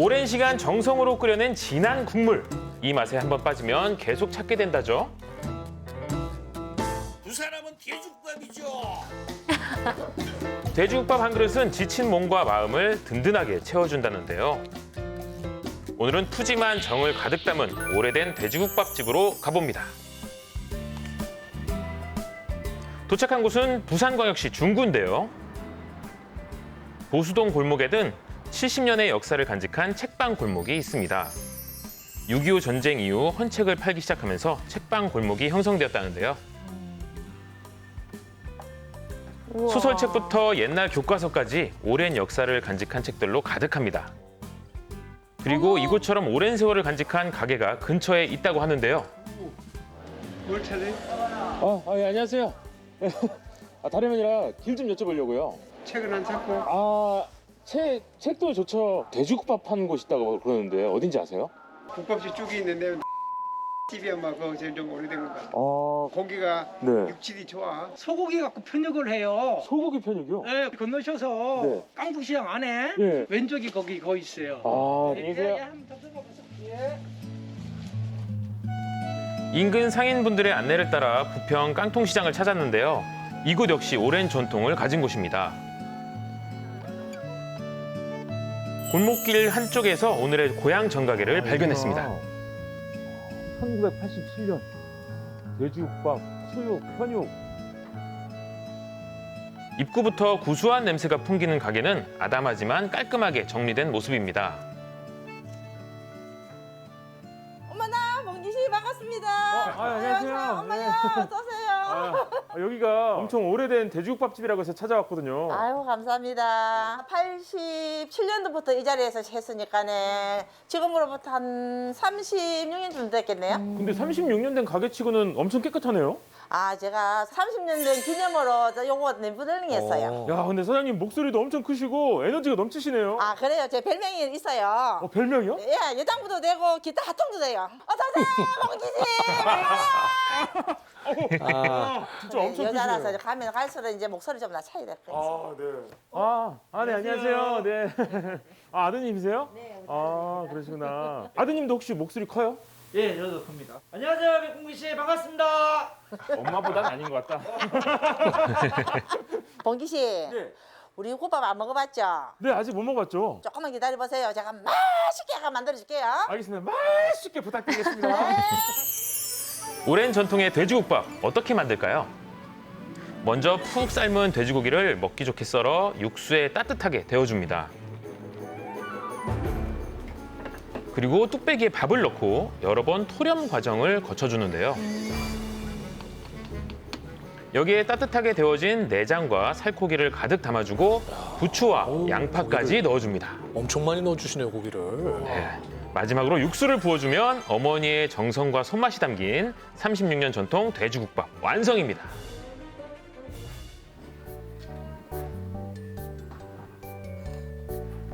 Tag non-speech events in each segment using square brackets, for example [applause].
오랜 시간 정성으로 끓여낸 진한 국물. 이 맛에 한번 빠지면 계속 찾게 된다죠. 두 사람은 돼지국밥이죠. [laughs] 돼지국밥 한 그릇은 지친 몸과 마음을 든든하게 채워준다는데요. 오늘은 푸짐한 정을 가득 담은 오래된 돼지국밥집으로 가봅니다. 도착한 곳은 부산광역시 중구인데요. 보수동 골목에는 70년의 역사를 간직한 책방 골목이 있습니다. 6.25 전쟁 이후 헌책을 팔기 시작하면서 책방 골목이 형성되었다는데요. 소설책부터 옛날 교과서까지 오랜 역사를 간직한 책들로 가득합니다. 그리고 이곳처럼 오랜 세월을 간직한 가게가 근처에 있다고 하는데요. 뭘 찾아요? 아, 아, 예, 안녕하세요. [laughs] 아, 다름이 아니라 길 좀 여쭤보려고요. 책은 안 찾고 아, 책, 책도 좋죠. 돼지국밥 파는 곳 있다고 그러는데 어딘지 아세요? 국밥집 쪽이 있는데 집이 아마 그거 제일 좀 오래된 것 같아. 아, 고기가 네. 육질이 좋아. 소고기 갖고 편육을 해요. 소고기 편육이요? 네, 건너셔서 네. 깡북시장 안에 예. 왼쪽이 거기 거 있어요. 아, 예, 안녕하세요. 예, 한번 더 들어가보세요. 예. 인근 상인분들의 안내를 따라 부평 깡통시장을 찾았는데요. 이곳 역시 오랜 전통을 가진 곳입니다. 골목길 한쪽에서 오늘의 고향 정가게를 발견했습니다. 1987년 돼지국밥, 수육, 편육. 입구부터 구수한 냄새가 풍기는 가게는 아담하지만 깔끔하게 정리된 모습입니다. 어머나 몽기 씨 반갑습니다. 아, 안녕하세요. 어머나 네. 어서 오세요. 아, 여기가 엄청 오래된 돼지국밥집이라고 해서 찾아왔거든요. 아유 감사합니다. 87년도부터 이 자리에서 했으니까네 지금으로부터 한 36년 쯤 됐겠네요. 근데 36년 된 가게 치고는 엄청 깨끗하네요. 아 제가 30년 된 기념으로 요거 nem부들링 했어요. 야, 근데 사장님 목소리도 엄청 크시고 에너지가 넘치시네요. 아 그래요. 제 별명이 있어요. 어, 별명이요? 예, 여장부도 되고 기타 하통도 돼요. 어서 오세요, 몽기 씨. 아, 진짜 엄청 여자라서 크시네요. 가면 갈수록 이제 목소리 좀 낮춰야 될 거예요. 아, 네. 아, 아, 네, 안녕하세요. 네. [laughs] 아, 아드님이세요? 네. 아, 그러시구나. 아드님도 혹시 목소리 커요? 예, 저도 큽니다. 안녕하세요, 백국민 씨 반갑습니다. 엄마보단 아닌 것 같다. [laughs] 봉기 씨, 네. 우리 국밥 안 먹어봤죠? 네, 아직 못 먹었죠? 조금만 기다려 보세요. 제가 맛있게 아까 만들어 줄게요. 알겠습니다. 맛있게 부탁드리겠습니다. 오랜 전통의 돼지국밥 어떻게 만들까요? 먼저 푹 삶은 돼지고기를 먹기 좋게 썰어 육수에 따뜻하게 데워줍니다. 그리고 뚝배기에 밥을 넣고 여러 번 토렴 과정을 거쳐주는데요. 여기에 따뜻하게 데워진 내장과 살코기를 가득 담아주고 부추와 양파까지 넣어줍니다. 엄청 많이 넣어주시네요 고기를. 네. 마지막으로 육수를 부어주면 어머니의 정성과 손맛이 담긴 36년 전통 돼지국밥 완성입니다.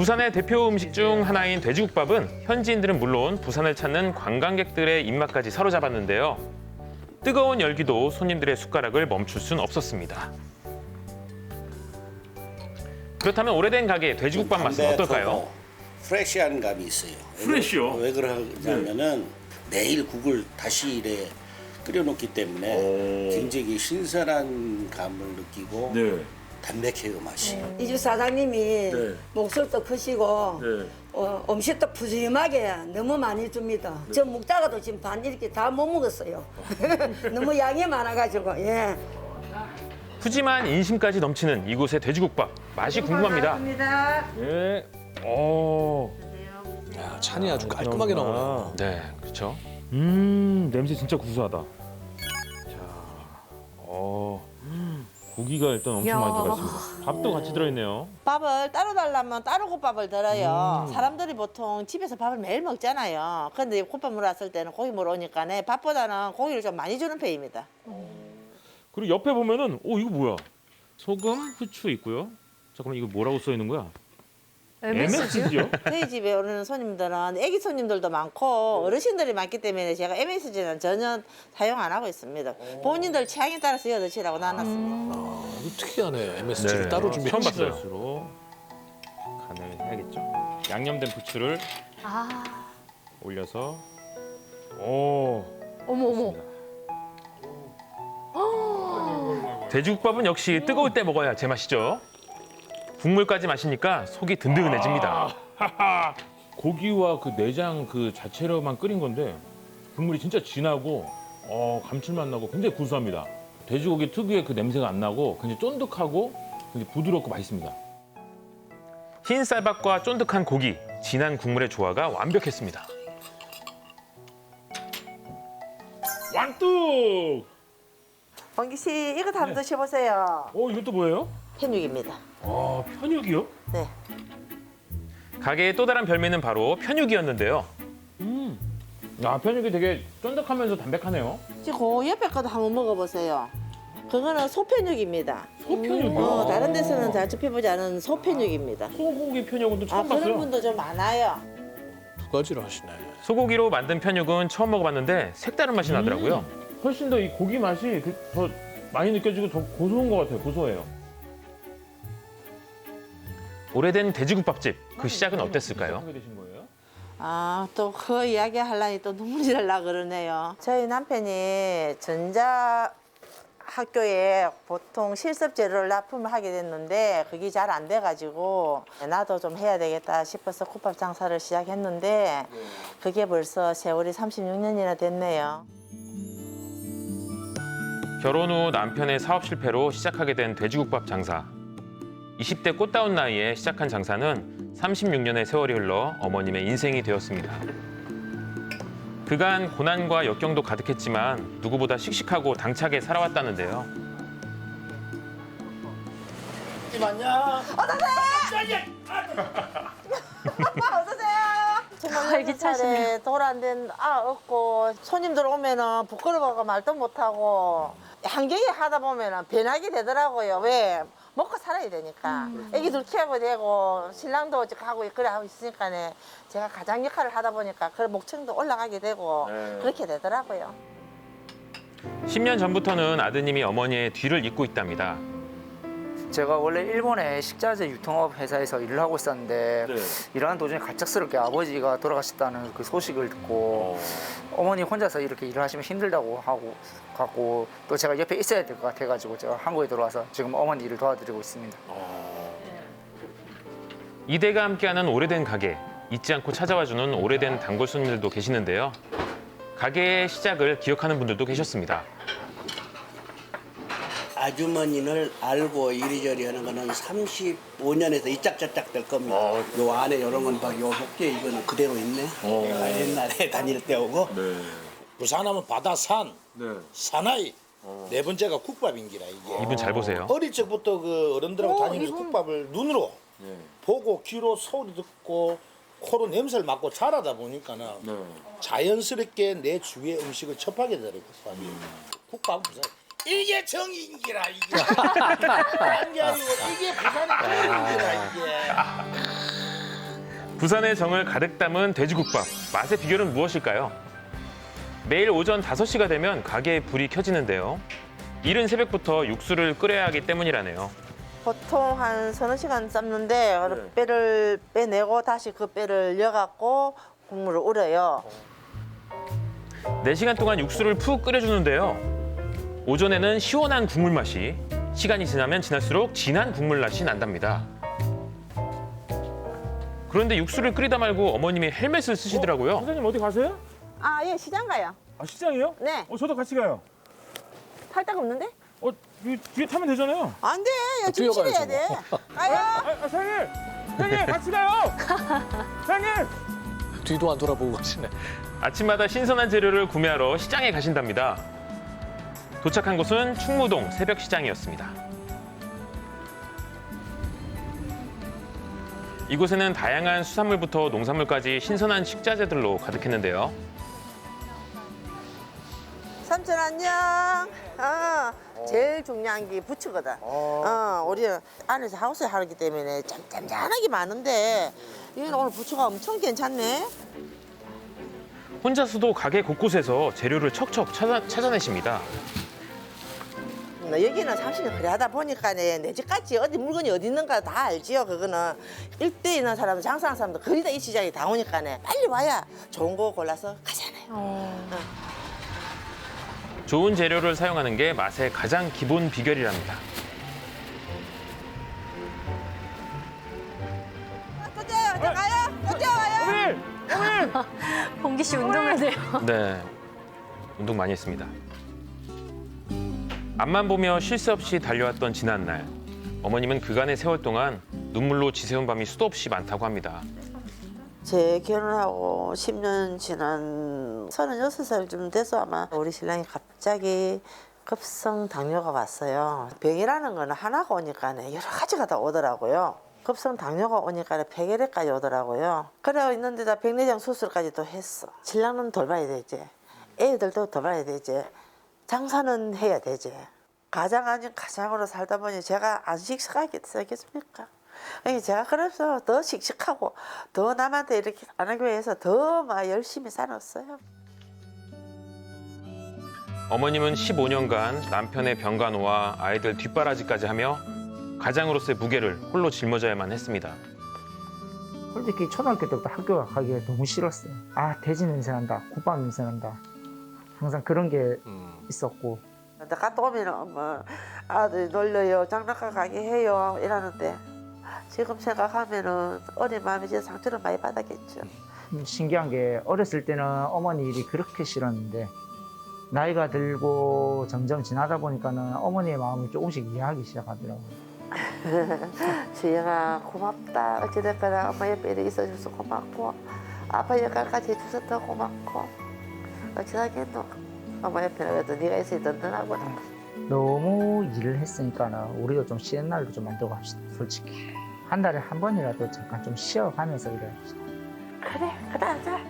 부산의 대표 음식 중 하나인 돼지국밥은 현지인들은 물론 부산을 찾는 관광객들의 입맛까지 사로잡았는데요. 뜨거운 열기도 손님들의 숟가락을 멈출 순 없었습니다. 그렇다면 오래된 가게 돼지국밥 맛은 어떨까요? 프레시한 감이 있어요. 프레시요? 왜 그러냐면은 매일 국을 다시 이래 끓여놓기 때문에 굉장히 신선한 감을 느끼고 네. 담백해요 맛이. 이집 사장님이 네. 목소리도 크시고 네. 어, 음식도 푸짐하게 너무 많이 줍니다. 저 먹다가도 지금 반 이렇게 다 못 먹었어요. [laughs] 너무 양이 많아가지고 예. 푸짐한 인심까지 넘치는 이곳의 돼지국밥 맛이 궁금합니다. 네. 어. 야, 찬이 아주 깔끔하게 나오네요. 네, 그렇죠. 음, 냄새 진짜 구수하다. 자, 어, 음, 고기가 일단 엄청 많이 들어가 있습니다. 밥도 같이 들어있네요. 밥을 따로 달라면 따로 국밥을 들어요. 사람들이 보통 집에서 밥을 매일 먹잖아요. 근데 국밥 물어 왔을 때는 고기 물어 오니까 밥보다는 고기를 좀 많이 주는 편입니다. 그리고 옆에 보면은, 오, 이거 뭐야? 소금, 후추 있고요. 잠깐만, 이거 뭐라고 써 있는 거야? MSG요? 저희 집에 오는 손님들은 애기 손님들도 많고 어르신들이 많기 때문에 제가 MSG는 전혀 사용 안 하고 있습니다. 본인들 취향에 따라서 이어 드시라고 나눴습니다. 아, 이거 특이하네. MSG를 따로 처음 준비했어요. 봤어요. 간을 해야겠죠. 양념된 부추를 아, 올려서 오 어머 어머. 돼지국밥은 역시 뜨거울 때 먹어야 제맛이죠. 국물까지 마시니까 속이 든든해집니다. 하하 고기와 그 내장 그 자체로만 끓인 건데 국물이 진짜 진하고 어 감칠맛 나고 굉장히 구수합니다. 돼지고기 특유의 그 냄새가 안 나고 굉장히 쫀득하고 굉장히 부드럽고 맛있습니다. 흰 쌀밥과 쫀득한 고기, 진한 국물의 조화가 완벽했습니다. 왕뚝! 범기 씨 이거 한번 드셔보세요. 어 이것도 뭐예요? 편육입니다. 아 편육이요? 네. 가게의 또 다른 별미는 바로 편육이었는데요. 음. 아 편육이 되게 쫀득하면서 담백하네요. 지금 그 옆에 것도 한번 먹어보세요. 그거는 소편육입니다. 소편육이요? 어, 다른 데서는 잘 접해보지 않은 소편육입니다. 소고기 편육은 또 아 처음 그런 봤어요. 분도 좀 많아요. 두 가지를 하시네. 소고기로 만든 편육은 처음 먹어봤는데 색다른 맛이 나더라고요. 훨씬 더 이 고기 맛이 그- 더 많이 느껴지고 더 고소한 것 같아요. 고소해요. 오래된 돼지국밥집 그 시작은 어땠을까요? 하게 되신 거예요? 아, 또 그 이야기 하려니 또 눈물이 날라 그러네요. 저희 남편이 전자 학교에 보통 실습 재료를 납품을 하게 됐는데 그게 잘 안 돼가지고 나도 좀 해야 되겠다 싶어서 국밥 장사를 시작했는데 그게 벌써 세월이 36년이나 됐네요. 결혼 후 남편의 사업 실패로 시작하게 된 돼지국밥 장사. 20대 꽃다운 나이에 시작한 장사는 36년의 세월이 흘러 어머님의 인생이 되었습니다. 그간 고난과 역경도 가득했지만 누구보다 씩씩하고 당차게 살아왔다는데요. 정말 활기차시네요. 차례 돌아된 아 없고 손님들 오면은 부끄러워가 말도 못하고 한경이 하다 보면은 변하게 되더라고요. 왜 먹고 살아야 되니까 애기들 키우고 되고 신랑도 이제 가고 그래 하고 있으니까네 제가 가장 역할을 하다 보니까 그 목청도 올라가게 되고 그렇게 되더라고요. 10년 전부터는 아드님이 어머니의 뒤를 잇고 있답니다. 제가 원래 일본의 식자재 유통업 회사에서 일을 하고 있었는데 일하는 도중에 갑작스럽게 아버지가 돌아가셨다는 그 소식을 듣고 어 머니 혼자서 이렇게 일을 하시면 힘들다고 하고 갖고 또 제가 옆에 있어야 될 것 같아가지고 제가 한국에 들어와서 지금 어머니 일을 도와드리고 있습니다. 이대가 함께하는 오래된 가게, 잊지 않고 찾아와주는 오래된 단골 손님들도 계시는데요. 가게의 시작을 기억하는 분들도 계셨습니다. 아주머니를 알고 이리저리 하는 거는 35년에서 이짝저짝 될 겁니다. 요 안에 이런 건 봐, 요 목재 이거는 그대로 있네. 아, 옛날에 [laughs] 다닐 때 오고. 부산하면 바다 산, 사나이. 네 번째가 국밥인기라 이게. 이분 잘 보세요. 어릴 적부터 그 어른들하고 다니면서 국밥을 눈으로 보고 귀로 소리 듣고 코로 냄새를 맡고 자라다 보니까는 자연스럽게 내 주위의 음식을 접하게 되더라고요. 국밥이. 국밥은 부산. 이게 정인기라 이게. 아니 아니고 이게 부산의 정인기라 이게. 부산의 정을 가득 담은 돼지국밥. 맛의 비결은 무엇일까요? 매일 오전 5시가 되면 가게에 불이 켜지는데요. 이른 새벽부터 육수를 끓여야 하기 때문이라네요. 보통 한 서너 시간 삶는데 뼈를 빼내고 다시 그 뼈를 여갖고 국물을 우려요. 4시간 동안 육수를 푹 끓여주는데요. 오전에는 시원한 국물 맛이, 시간이 지나면 지날수록 진한 국물 맛이 난답니다. 그런데 육수를 끓이다 말고 어머님이 헬멧을 쓰시더라고요. 선생님 어디 가세요? 아, 예, 시장 가요. 아 시장이요? 네. 어 저도 같이 가요. 탈 데가 없는데? 어 이, 뒤에 타면 되잖아요. 안 돼. 야, 뛰어가야죠, 지금 해야 돼. 가요. 아, 아 사장님, 사장님 같이 가요. [laughs] 사장님. 뒤도 안 돌아보고 가시네. 아침마다 신선한 재료를 구매하러 시장에 가신답니다. 도착한 곳은 충무동 새벽시장이었습니다. 이곳에는 다양한 수산물부터 농산물까지 신선한 식자재들로 가득했는데요. 삼촌 안녕. 어, 제일 중요한 게 부추거든. 어, 우리는 안에서 하우스 하기 때문에 참 짠짠하게 많은데 이건 오늘 부추가 엄청 괜찮네. 혼자서도 가게 곳곳에서 재료를 척척 찾아, 찾아내십니다. 알겠습니다. 여기는 30년 그래 하다 보니까 내 집까지 어디 물건이 어디 있는가 다 알지요. 그거는 일대 있는 사람은 장사하는 사람도 거의 다이 시장에 다 오니까 빨리 와야 좋은 거 골라서 가잖아요. 좋은 재료를 사용하는 게 맛의 가장 기본 비결이랍니다. 가요, 와요. [laughs] 봉기 씨 운동해야 돼요. 네, 운동 많이 했습니다. 앞만 보며 쉴 새 없이 달려왔던 지난 날. 어머님은 그간의 세월 동안 눈물로 지새운 밤이 수도 없이 많다고 합니다. 제 결혼하고 10년 지난 36살쯤 돼서 아마 우리 신랑이 갑자기 급성 당뇨가 왔어요. 병이라는 거는 하나가 오니까 여러 가지가 다 오더라고요. 급성 당뇨가 오니까 폐결핵까지 오더라고요. 그래 있는데다 백내장 수술까지 또 했어. 신랑은 돌봐야 되지. 애들도 돌봐야 되지. 장사는 해야 되지. 가장 아닌 가장으로 살다 보니 제가 안 씩씩하겠습니까? 아니 제가 그래서 더 씩씩하고 더 남한테 이렇게 안 하기 위해서 더 막 열심히 살았어요. 어머님은 15년간 남편의 병간호와 아이들 뒷바라지까지 하며 가장으로서의 무게를 홀로 짊어져야만 했습니다. 솔직히 초등학교 때부터 학교 가기가 너무 싫었어요. 아 돼지 냄새 난다, 국밥 냄새 난다. 항상 그런 게 있었고 근데 갔다 오면 뭐 아들 놀려요, 장난감 가게 해요 이러는데 지금 생각하면은 어린 마음이 진짜 상처를 많이 받았겠죠. 음, 신기한 게 어렸을 때는 어머니 일이 그렇게 싫었는데 나이가 들고 점점 지나다 보니까는 어머니의 마음을 조금씩 이해하기 시작하더라고요. [laughs] 주영아 고맙다. 어찌됐거나 엄마 옆에 있어줘서 고맙고 아빠 역할까지 더 고맙고 어찌하겠노. 엄마 옆에는 그래도 네가 있어야 든든하구나. 너무 일을 했으니까는 우리도 좀 쉬는 날도 좀 만들고 합시다. 솔직히 한 달에 한 번이라도 잠깐 좀 쉬어가면서 일해야지. 그래, 그래 하자.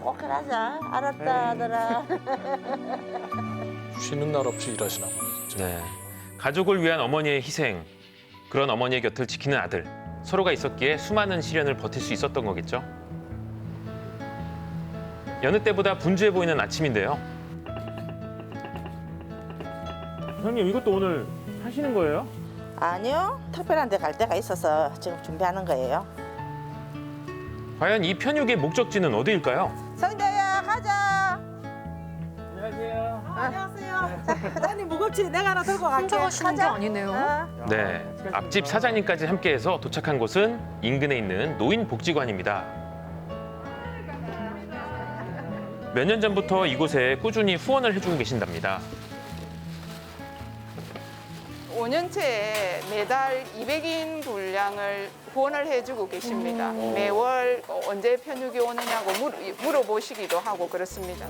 꼭 그래 하자. 알았다, 아들아. [laughs] 쉬는 날 없이 일하시나 보네 진짜. 네. 가족을 위한 어머니의 희생, 그런 어머니의 곁을 지키는 아들. 서로가 있었기에 수많은 시련을 버틸 수 있었던 거겠죠. 여느 때보다 분주해 보이는 아침인데요. 형님 이것도 오늘 하시는 거예요? 아니요, 특별한 데 갈 데가 있어서 지금 준비하는 거예요. 과연 이 편육의 목적지는 어디일까요? 성자야, 가자. 혼자 가시는 게 아니네요. 네. 앞집 사장님까지 함께해서 도착한 곳은 인근에 있는 노인복지관입니다. 몇 년 전부터 이곳에 꾸준히 후원을 해주고 계신답니다. 5년째 매달 200인 분량을 후원을 해주고 계십니다. 매월 언제 편육이 오느냐고 물, 물어보시기도 하고 그렇습니다.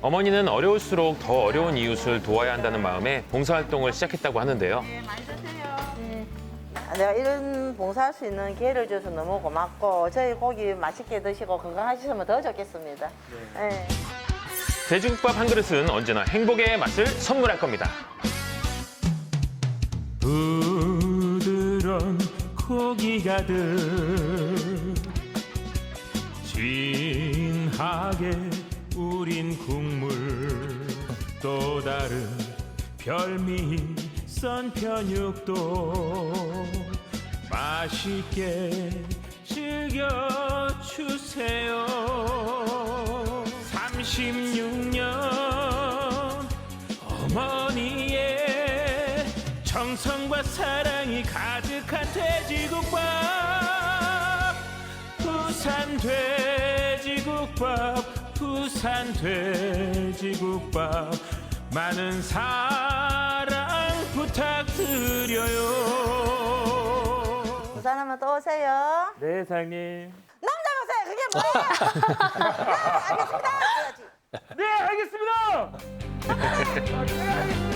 어머니는 어려울수록 더 어려운 이웃을 도와야 한다는 마음에 봉사활동을 시작했다고 하는데요. 내가 이런 봉사할 수 있는 기회를 줘서 너무 고맙고 저희 고기 맛있게 드시고 건강하시면 더 좋겠습니다. 네. 돼지국밥 한 그릇은 언제나 행복의 맛을 선물할 겁니다. 부드러운 고기 가득 진하게 우린 국물 또 다른 별미 썬 편육도 맛있게 즐겨주세요. 36년 어머니의 정성과 사랑이 가득한 돼지국밥. 부산 돼지국밥 부산 돼지국밥. 많은 사랑 부탁드려요 부산하면 또 오세요. 네 사장님 남자 오세요. 그게 뭐야? [laughs] 네, 알겠습니다. 네 알겠습니다